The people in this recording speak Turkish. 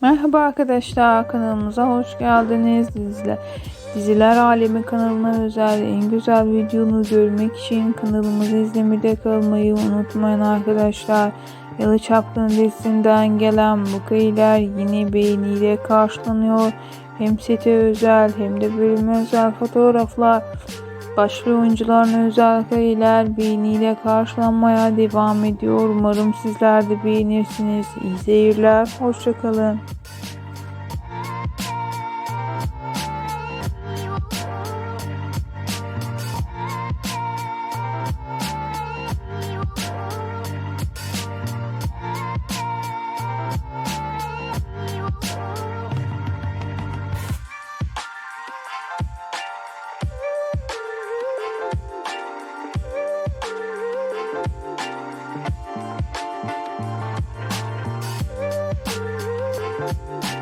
Merhaba arkadaşlar kanalımıza hoş geldiniz. Diziler, Diziler Alemi kanalına özel en güzel videonu görmek için kanalımızı izlemede kalmayı unutmayın arkadaşlar. Yalı Çapkın dizisinden gelen bu kayılar yine beğeniyle karşılanıyor. Hem sete özel hem de bölüme özel fotoğraflar Başlı oyuncuların özel kayılar beğeniyle karşılanmaya devam ediyor. Umarım sizler de beğenirsiniz. İyi seyirler. Hoşçakalın. you